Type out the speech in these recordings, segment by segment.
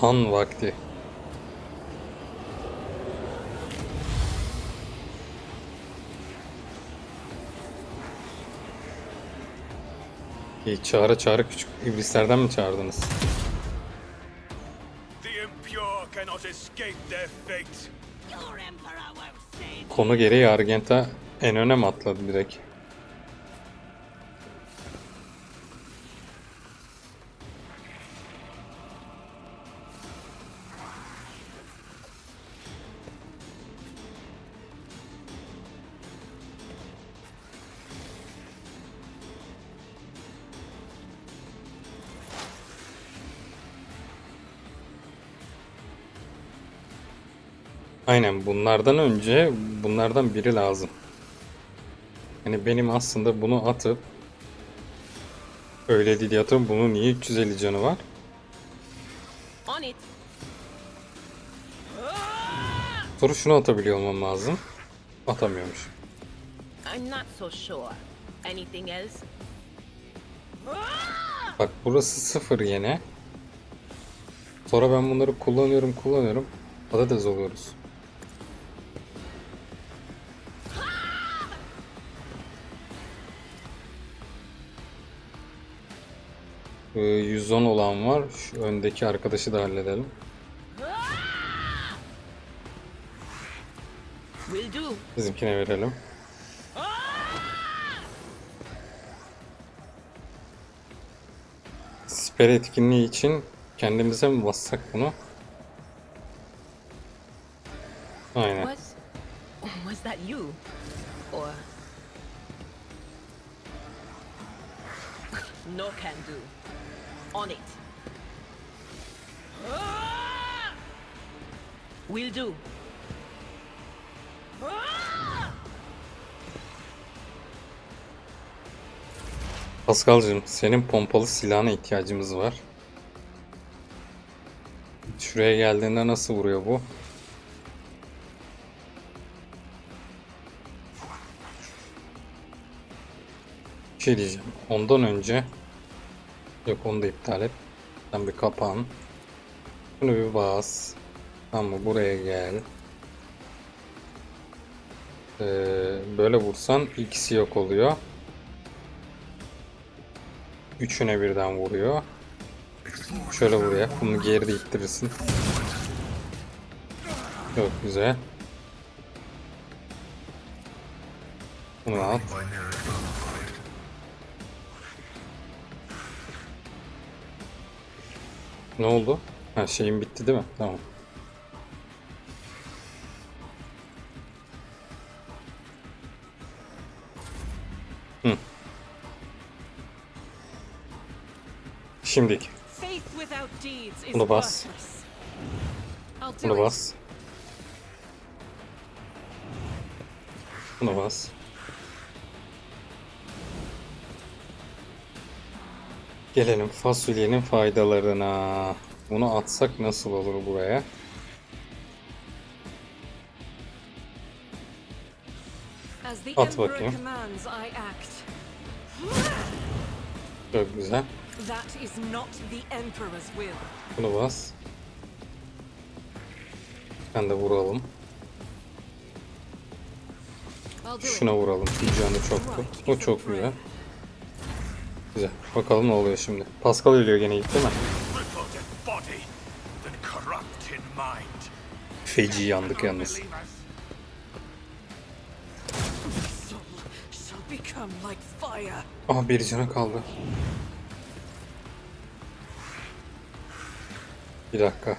Tan vakti. İyi çağrı çağrı küçük iblislerden mi çağırdınız? Konu gereği Argenta en öne mi atladı direkt? Aynen bunlardan önce bunlardan biri lazım. Yani benim aslında bunu atıp öyle değil atıp bunun niye 350 canı var? On it. Sonra şunu atabiliyor olmam lazım. Atamıyormuş. I'm not so sure. Anything else? Bak burası sıfır yine. Sonra ben bunları kullanıyorum kullanıyorum. Patates oluyoruz. Ee, 110 olan var. Şu öndeki arkadaşı da halledelim. Bizimkine verelim. Siper etkinliği için kendimize mi bassak bunu? Aynen. Was was that you? Or no can do. On it. Will do. Pascal'cığım senin pompalı silahına ihtiyacımız var. Şuraya geldiğinde nasıl vuruyor bu? Bir şey diyeceğim. Ondan önce yok onu da iptal et. Sen bir kapan. Bunu bir bas. Tamam? Buraya gel. Ee, böyle vursan ikisi yok oluyor. Üçüne birden vuruyor. Şöyle vuruyor. Bunu geri de ittirirsin. Çok güzel. Bunu at. Ne oldu? Ha şeyin bitti değil mi? Tamam. Hı. Şimdiki. Bunu bas. Bunu bas. Bunu bas. Gelelim fasulyenin faydalarına. Bunu atsak nasıl olur buraya? At bakayım. Çok güzel. Bunu bas. Ben de vuralım. Şuna vuralım. Canı çoktu. O çok güzel. Güzel. Bakalım ne oluyor şimdi. Pascal ölüyor gene ilk değil mi? Feci yandık yalnız. Aha bir canı kaldı. Bir dakika.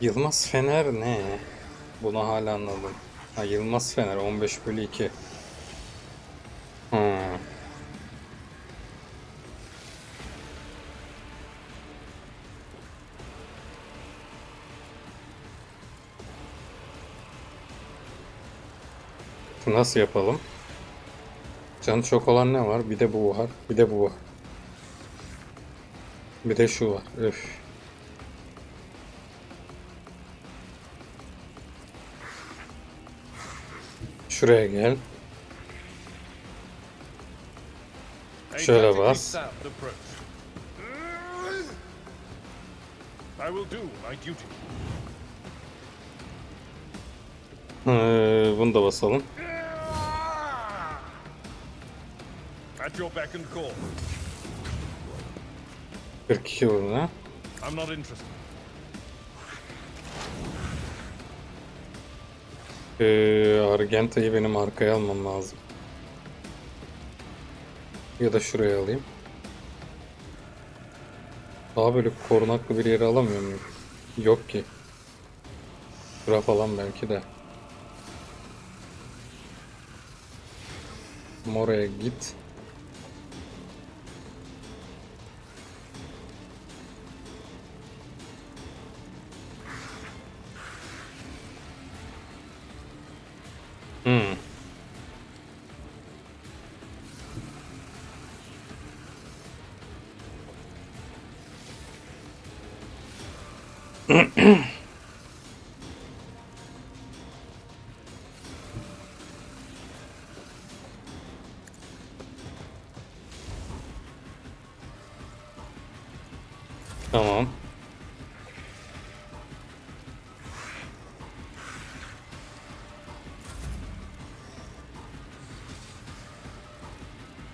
Yılmaz Fener ne? Bunu hala anladım. Ha, Yılmaz Fener 15 bölü 2. Hmm. Nasıl yapalım? Canı çok olan ne var? Bir de bu var. Bir de bu var. Bir de şu var. Öf. Şuraya gel. Şöyle bas. Ee, bunu da basalım. At your beck and call. 42 vurdu ha. I'm not interested. Ee, Argenta'yı benim arkaya almam lazım. Ya da şuraya alayım. Daha böyle korunaklı bir yere alamıyor muyum? Yok ki. Bura falan belki de. Oraya git. Tamam.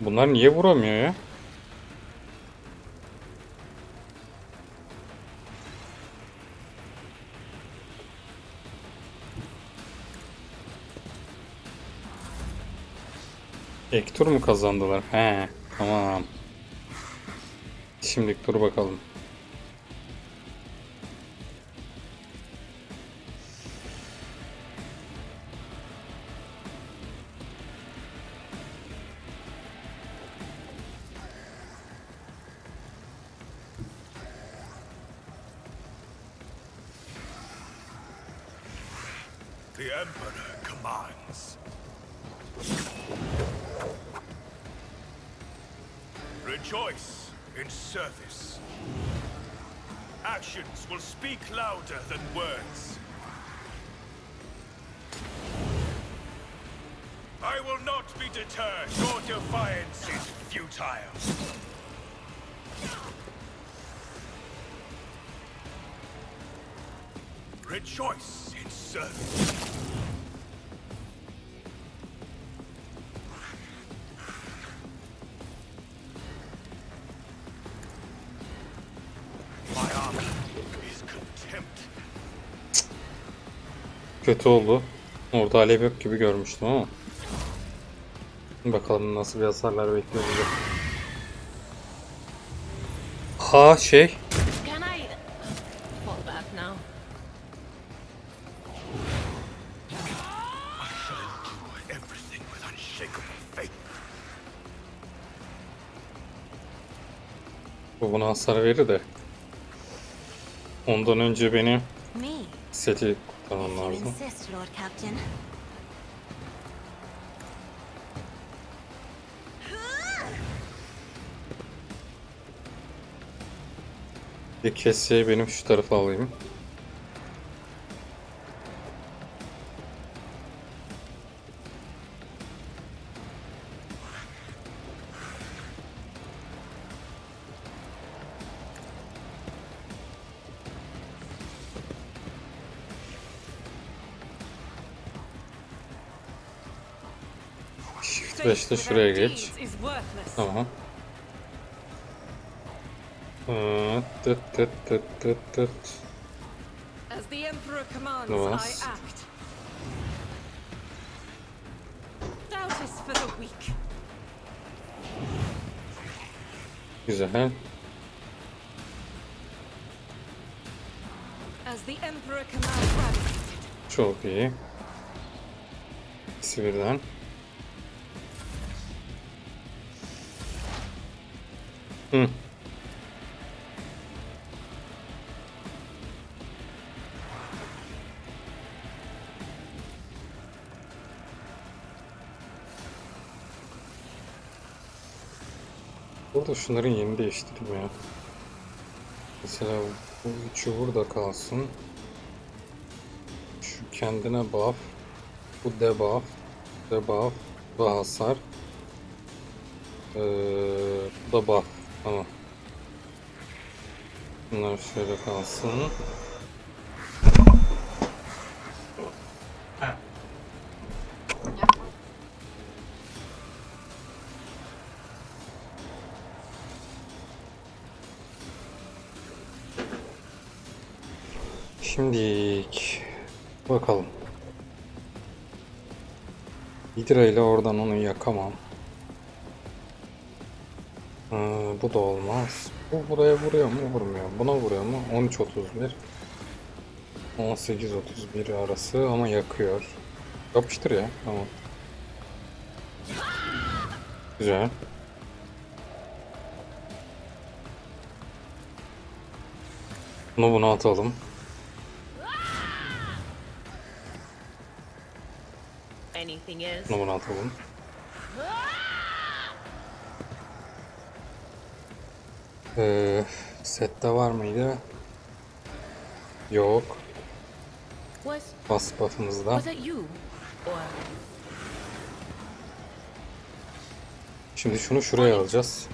Bunlar niye vuramıyor ya? İlk tur mu kazandılar? He, tamam. Şimdi dur bakalım. Rejoice in service. Actions will speak louder than words. I will not be deterred. Your defiance is futile. Rejoice in service. Kötü oldu. Orada alev yok gibi görmüştüm ama. Bakalım nasıl bir hasarlar bekliyor bizi. Ha şey. Bu buna hasar verir de. Ondan önce benim seti you lazım. Bir kesseyi benim şu tarafa alayım. 5'te şuraya geç. Tamam. Aa, Tıt tıt tıt tıt tıt. As the Emperor commands, Yes. I act. Doubt is for the weak. Güzel. Çok iyi. İkisi birden. Hı. Burada şunların yerini değiştireyim ya. Mesela bu üçü burada kalsın. Şu kendine buff. Bu debuff. Debuff. Bu hasar. Ee, bu da buff. Tamam. Bunlar şöyle kalsın. Şimdilik bakalım. Hydra ile oradan onu yakamam. Bu da olmaz. Bu buraya vuruyor mu? Vurmuyor. Buna vuruyor mu? 13.31 18.31 arası ama yakıyor. Yapıştır ya. Tamam. Güzel. Bunu buna atalım. Bunu buna atalım. Ee, sette var mıydı? Yok. Bas buff'ımızda. Şimdi şunu şuraya alacağız.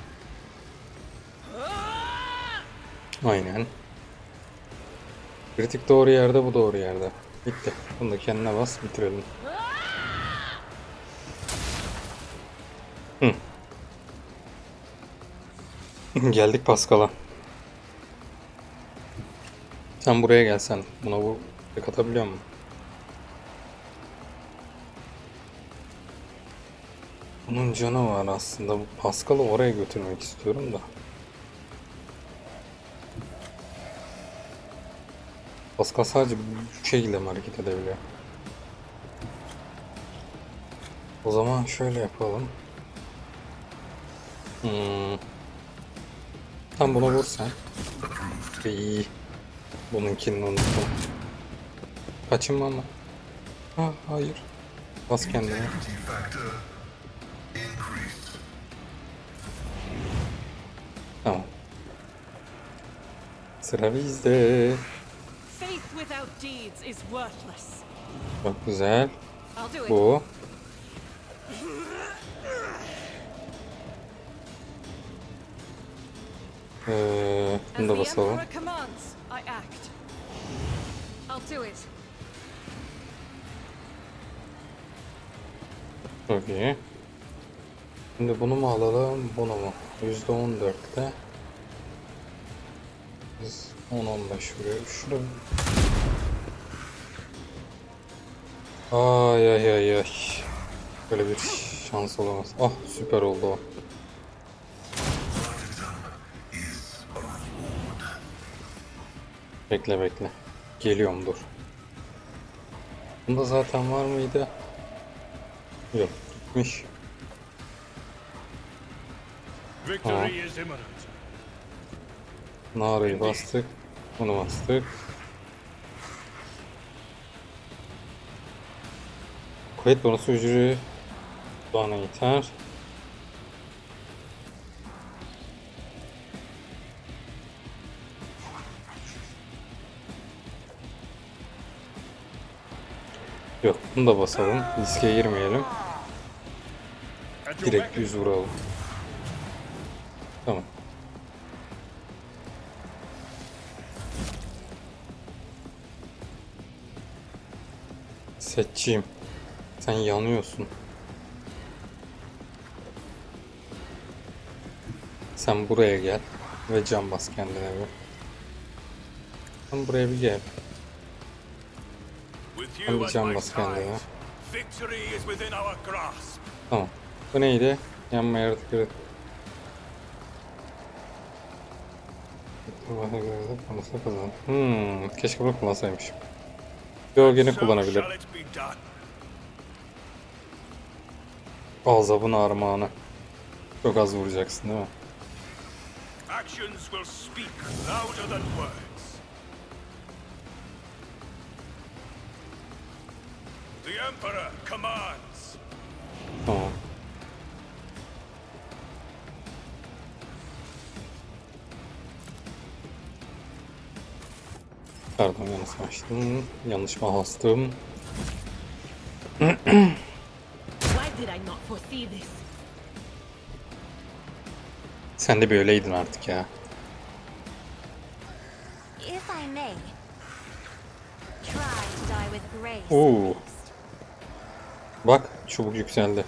Aynen. Kritik doğru yerde, bu doğru yerde. Bitti. Bunu da kendine bas, bitirelim. Hı. Geldik Pascal'a. Sen buraya gelsen. Buna bu tek atabiliyor musun? Bunun canı var aslında. Bu Pascal'ı oraya götürmek istiyorum da. Pascal sadece bu şekilde hareket edebiliyor? O zaman şöyle yapalım. Hmm. Tam buna vur sen. İyi. Bununkini unuttum. Kaçın bana. Ha hayır. Bas kendine. Tamam. Sıra bizde. Çok güzel. Bu. İt. Çok iyi. Şimdi bunu mu alalım, bunu mu? %14'te. Biz 10-15 vuruyor. Şurada. Ay ay ay ay. Böyle bir şans olamaz. Ah süper oldu o. Bekle bekle. Geliyorum dur. Bunda zaten var mıydı? Yok gitmiş. Victory is imminent. Narayı bastık. Bunu bastık. Kayıt bonusu ücreti bana yeter. Yok bunu da basalım. Riske girmeyelim. Direkt düz vuralım. Tamam. Setçiyim. Sen yanıyorsun. Sen buraya gel ve can bas kendine bir. Sen buraya bir gel. You bir can bas kendine. Tamam. Bu neydi? Yanma yaratıkları. Konusunda kazan. Hmm, keşke bunu kullansaymışım. Gölgeni done. Azabın armağanı. Çok az vuracaksın değil mi? Actions will speak louder than words. The Emperor commands. Tamam. Pardon yanlış açtım. Yanlış bastım? foresee this. Sen de bir öyleydin artık ya. If I may, try to die with grace. Oo. Çubuk yükseldi.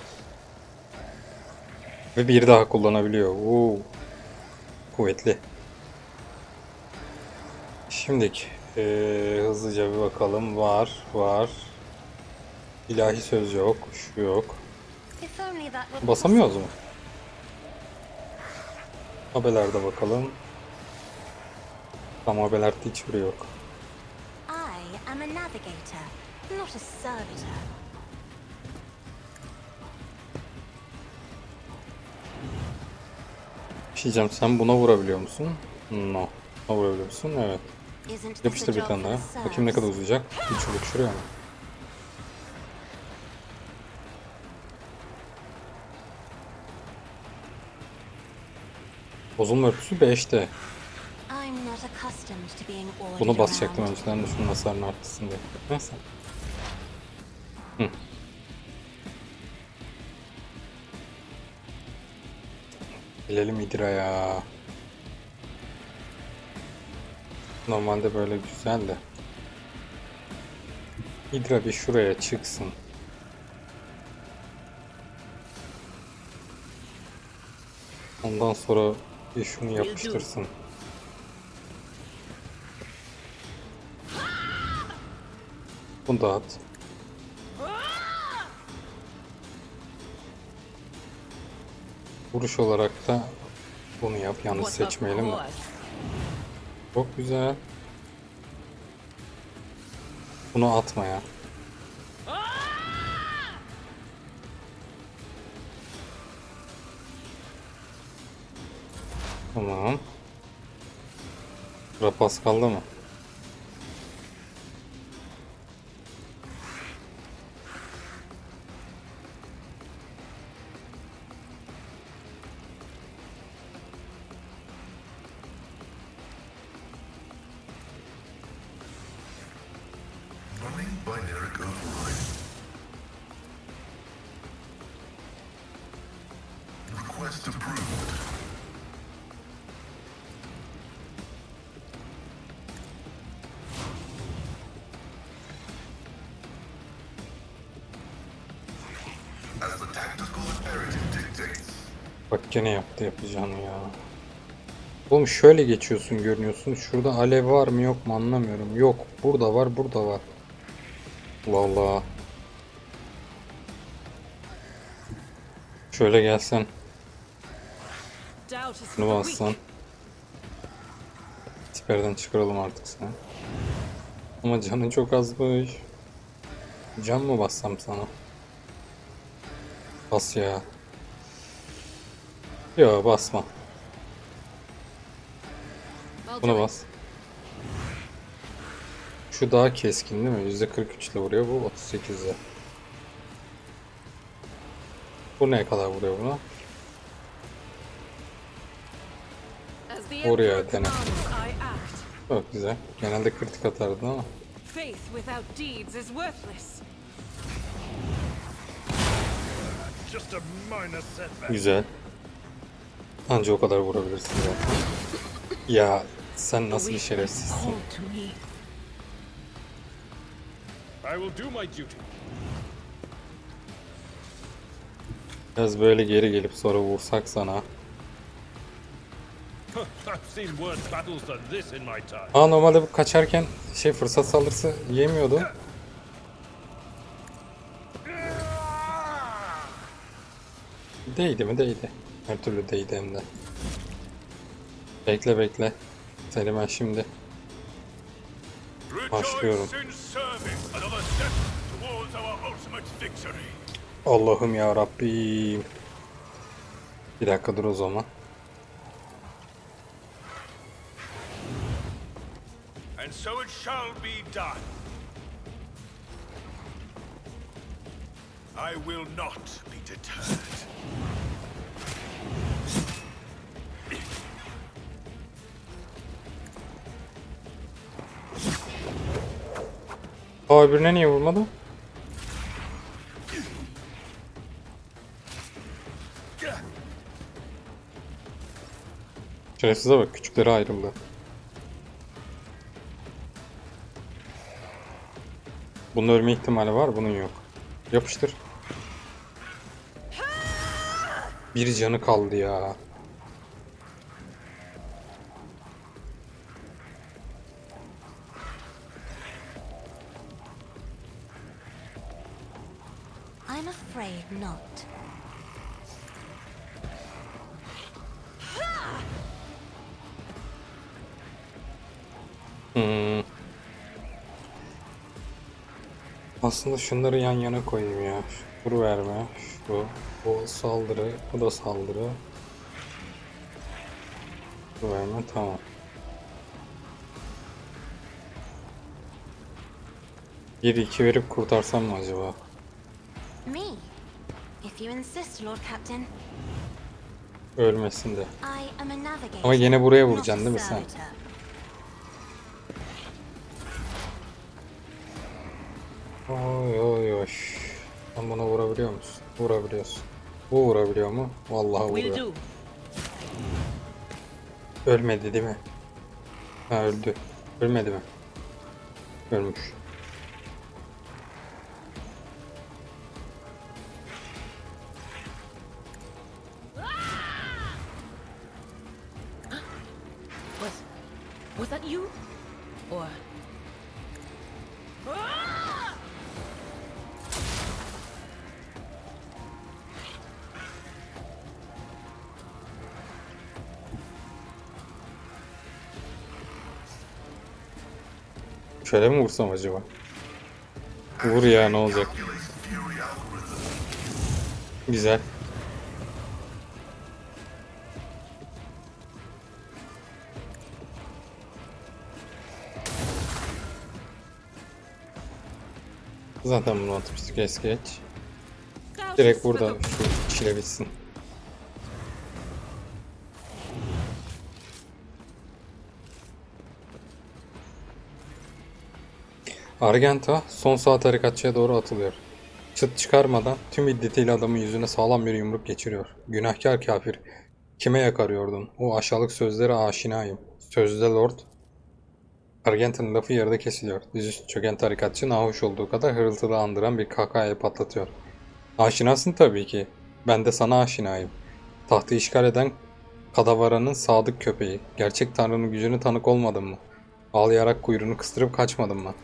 Ve bir daha kullanabiliyor. Oo. Kuvvetli. Şimdiki eee, hızlıca bir bakalım. Var, var. İlahi söz yok, şu yok. Basamıyoruz mu? Habelerde bakalım. Tam habelerde hiçbiri yok. I am a navigator, not a servitor. Şey diyeceğim, sen buna vurabiliyor musun? No. Buna vurabiliyor musun? Evet. Yapıştır bir tane daha. Bakayım ne kadar uzayacak. Bir çubuk şuraya mı? Bozulma örtüsü 5'te. I'm not accustomed to being ordered Bunu basacaktım önceden de şunun hasarını arttırsın diye. Neyse. Hı. Gelelim İdra'ya. Normalde böyle güzel de. İdra bir şuraya çıksın. Ondan sonra bir şunu yapıştırsın. Bunu da at. Vuruş olarak da bunu yap. Yalnız seçmeyelim de. Çok güzel. Bunu atma ya. Tamam. Rapas kaldı mı? Gene yaptı yapacağını ya. Oğlum şöyle geçiyorsun görünüyorsun. Şurada alev var mı yok mu anlamıyorum. Yok. Burada var burada var. Allah Allah. Şöyle gelsen. The bassan. Siperden çıkaralım artık sen. Ama canın çok azmış. Can mı bassam sana? Bas ya. Yo basma. İt. bas. Şu daha keskin değil mi? %43 ile vuruyor bu 38'e. Bu ne kadar vuruyor buna? I act. Çok güzel. Genelde kritik atardı ama. Faith Anca o kadar vurabilirsin zaten. Ya sen nasıl bir şerefsizsin? Biraz böyle geri gelip sonra vursak sana. Aa normalde bu kaçarken şey fırsat saldırısı yemiyordu. Değdi mi? Değdi. Her türlü değdi hem de. Bekle bekle. Seni ben şimdi. Başlıyorum. Allah'ım ya Rabbim. Bir dakika dur o zaman. And so it shall be done. I will not be deterred. Aa öbürüne niye vurmadım? Şerefsize bak küçüklere ayrıldı. Bunun ölme ihtimali var bunun yok. Yapıştır. Bir canı kaldı ya. Aslında şunları yan yana koyayım ya. Şu verme, şu, bu saldırı, bu da saldırı. Bu verme, tamam. Bir iki verip kurtarsam mı acaba? Me? If you insist, Lord Captain. Ölmesin de. Ama yine buraya vuracaksın değil mi sen? Oy oy oy. Sen buna vurabiliyor musun? Vurabiliyorsun. Bu vurabiliyor mu? Vallahi vuruyor. Ölmedi değil mi? Ha öldü. Ölmedi mi? Ölmüş. Şöyle mi vursam acaba? Vur ya ne olacak? Güzel. Zaten bunu atmıştık es geç. Direkt burada şu çile bitsin. Argenta son sağ tarikatçıya doğru atılıyor. Çıt çıkarmadan tüm iddetiyle adamın yüzüne sağlam bir yumruk geçiriyor. Günahkar kafir. Kime yakarıyordun? O aşağılık sözlere aşinayım. Sözde lord. Argenta'nın lafı yarıda kesiliyor. Dizüstü çöken tarikatçı nahoş olduğu kadar hırıltılı andıran bir kahkahayı patlatıyor. Aşinasın tabii ki. Ben de sana aşinayım. Tahtı işgal eden Kadavara'nın sadık köpeği. Gerçek tanrının gücünü tanık olmadın mı? Ağlayarak kuyruğunu kıstırıp kaçmadın mı?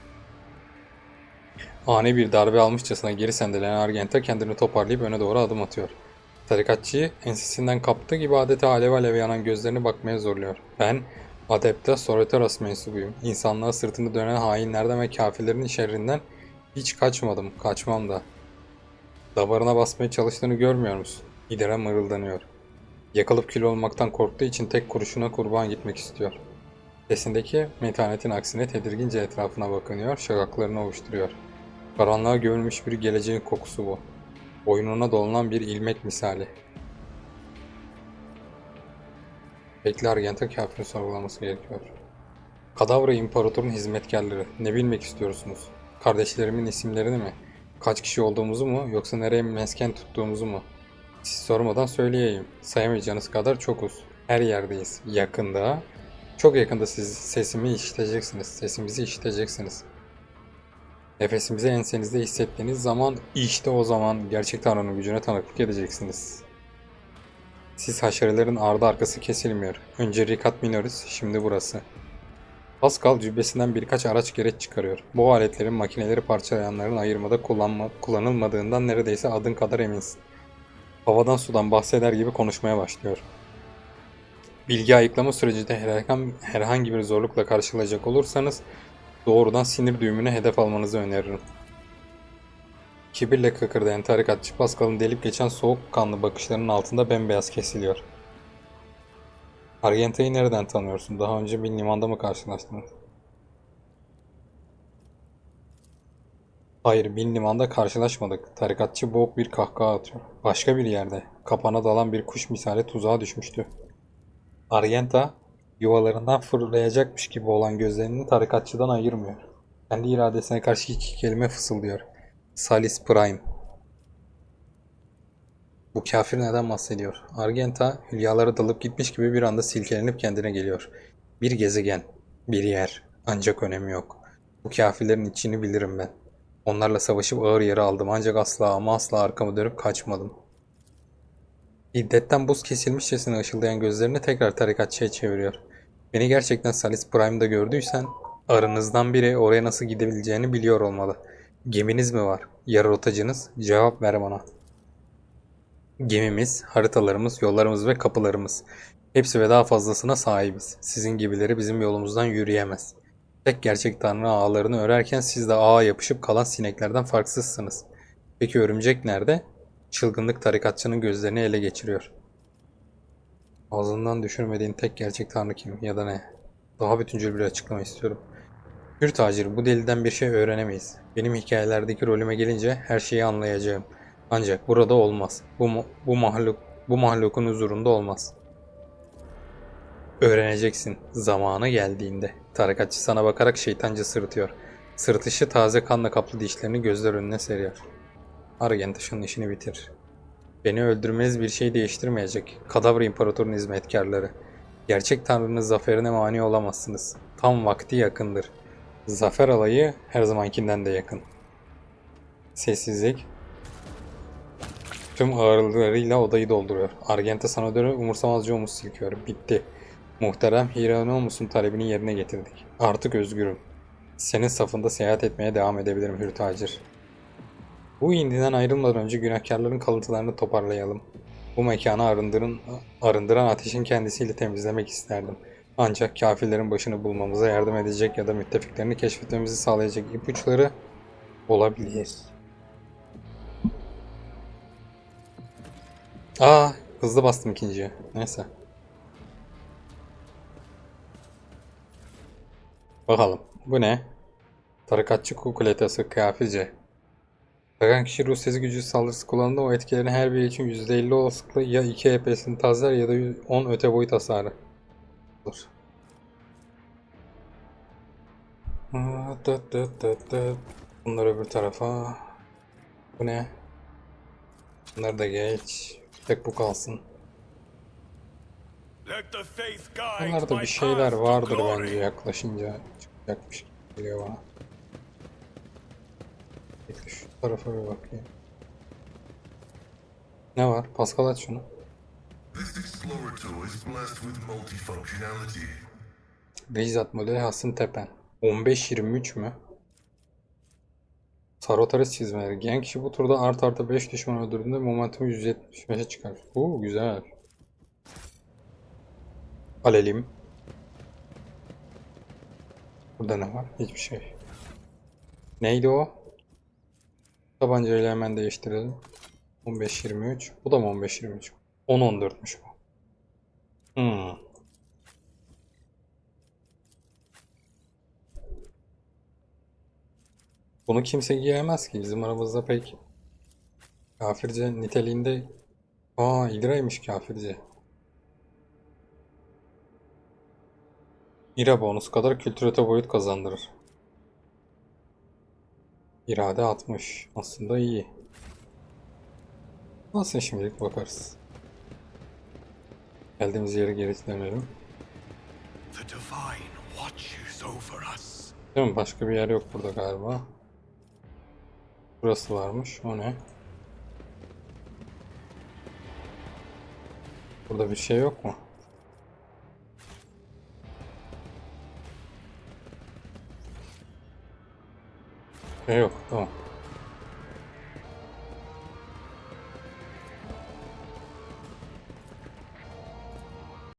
Ani bir darbe almışçasına geri sendelen Argenta kendini toparlayıp öne doğru adım atıyor. Tarikatçıyı ensesinden kaptığı gibi adeta alev alev yanan gözlerini bakmaya zorluyor. Ben Adepta Soratoras mensubuyum. İnsanlığa sırtını dönen hainlerden ve kafirlerin şerrinden hiç kaçmadım, kaçmam da. Davarına basmaya çalıştığını görmüyor musun? İdara mırıldanıyor. Yakalıp kül olmaktan korktuğu için tek kurşuna kurban gitmek istiyor. Sesindeki metanetin aksine tedirgince etrafına bakınıyor, şakaklarını ovuşturuyor. Karanlığa gömülmüş bir geleceğin kokusu bu. Boynuna dolanan bir ilmek misali. Bekle Argenta kafirin sorgulaması gerekiyor. Kadavra İmparator'un hizmetkarları. Ne bilmek istiyorsunuz? Kardeşlerimin isimlerini mi? Kaç kişi olduğumuzu mu yoksa nereye mesken tuttuğumuzu mu? Siz sormadan söyleyeyim. Sayamayacağınız kadar çokuz. Her yerdeyiz. Yakında, çok yakında siz sesimi işiteceksiniz. Sesimizi işiteceksiniz. Nefesimizi ensenizde hissettiğiniz zaman işte o zaman gerçek Tanrı'nın gücüne tanıklık edeceksiniz. Siz haşerelerin ardı arkası kesilmiyor. Önce Rikat Minoris, şimdi burası. Pascal cübbesinden birkaç araç gereç çıkarıyor. Bu aletlerin makineleri parçalayanların ayırmada kullanma, kullanılmadığından neredeyse adın kadar eminsin. Havadan sudan bahseder gibi konuşmaya başlıyor. Bilgi ayıklama sürecinde herhangi, bir zorlukla karşılayacak olursanız doğrudan sinir düğümüne hedef almanızı öneririm. Kibirle kıkırdayan tarikatçı Pascal'ın delip geçen soğukkanlı bakışlarının altında bembeyaz kesiliyor. Argenta'yı nereden tanıyorsun? Daha önce bir limanda mı karşılaştınız? Hayır, bin limanda karşılaşmadık. Tarikatçı boğuk bir kahkaha atıyor. Başka bir yerde, kapana dalan bir kuş misali tuzağa düşmüştü. Argenta, yuvalarından fırlayacakmış gibi olan gözlerini tarikatçıdan ayırmıyor. Kendi iradesine karşı iki kelime fısıldıyor. Salis Prime. Bu kafir neden bahsediyor? Argenta hülyalara dalıp gitmiş gibi bir anda silkelenip kendine geliyor. Bir gezegen, bir yer. Ancak önemi yok. Bu kafirlerin içini bilirim ben. Onlarla savaşıp ağır yara aldım ancak asla ama asla arkamı dönüp kaçmadım. İddetten buz kesilmişçesine ışıldayan gözlerini tekrar tarikatçıya çeviriyor. Beni gerçekten Salis Prime'da gördüysen aranızdan biri oraya nasıl gidebileceğini biliyor olmalı. Geminiz mi var? Yarı rotacınız? Cevap ver bana. Gemimiz, haritalarımız, yollarımız ve kapılarımız. Hepsi ve daha fazlasına sahibiz. Sizin gibileri bizim yolumuzdan yürüyemez. Tek gerçek tanrı ağlarını örerken siz de ağa yapışıp kalan sineklerden farksızsınız. Peki örümcek nerede? Çılgınlık tarikatçının gözlerini ele geçiriyor. Ağzından düşürmediğin tek gerçek tanrı kim ya da ne? Daha bütüncül bir açıklama istiyorum. Hür tacir bu deliden bir şey öğrenemeyiz. Benim hikayelerdeki rolüme gelince her şeyi anlayacağım. Ancak burada olmaz. Bu, bu mahluk bu mahlukun huzurunda olmaz. Öğreneceksin zamanı geldiğinde. Tarikatçı sana bakarak şeytanca sırıtıyor. Sırıtışı taze kanla kaplı dişlerini gözler önüne seriyor. Şunun işini bitir. Beni öldürmeniz bir şey değiştirmeyecek. Kadavra İmparatorun hizmetkarları. Gerçek Tanrı'nın zaferine mani olamazsınız. Tam vakti yakındır. Zafer alayı her zamankinden de yakın. Sessizlik. Tüm ağırlığıyla odayı dolduruyor. Argenta sana dönüp umursamazca omuz silkiyor. Bitti. Muhterem Hieronymus'un talebini yerine getirdik. Artık özgürüm. Senin safında seyahat etmeye devam edebilirim Hür Tacir. Bu indiden ayrılmadan önce günahkarların kalıntılarını toparlayalım. Bu mekanı arındırın, arındıran ateşin kendisiyle temizlemek isterdim. Ancak kafirlerin başını bulmamıza yardım edecek ya da müttefiklerini keşfetmemizi sağlayacak ipuçları olabilir. Aa, hızlı bastım ikinciye. Neyse. Bakalım. Bu ne? Tarikatçı kukuletası kafirce. Takan kişi ruh sesi gücü saldırısı kullandığında o etkilerin her biri için %50 olasılıkla ya 2 HP'sini tazlar ya da 10 öte boyut hasarı. Dıt. Bunlar öbür tarafa. Bu ne? Bunları da geç. Tek bu kalsın. Bunlarda bir şeyler vardır bence yaklaşınca çıkacakmış geliyor bana. Tarafa bir bakayım. Ne var? Pascal aç şunu. Reisat modeli Hasım Tepen. 15-23 mü? Sarotaris çizmeleri. Gen kişi bu turda art arta 5 düşman öldürdüğünde momentumu 175'e çıkar. Oo güzel. Alelim. Burada ne var? Hiçbir şey. Neydi o? Tabancayla hemen değiştirelim. 15-23. Bu da mı 15-23? 10-14'müş bu. Hmm. Bunu kimse giyemez ki. Bizim aramızda pek kafirce niteliğinde Aa İdra'ymış kafirce. İra bonus kadar kültür öte boyut kazandırır. İrade 60. Aslında iyi. Nasıl şimdilik bakarız. Geldiğimiz yere geri dönelim. Değil mi? Başka bir yer yok burada galiba. Burası varmış. O ne? Burada bir şey yok mu? E yok. Tamam.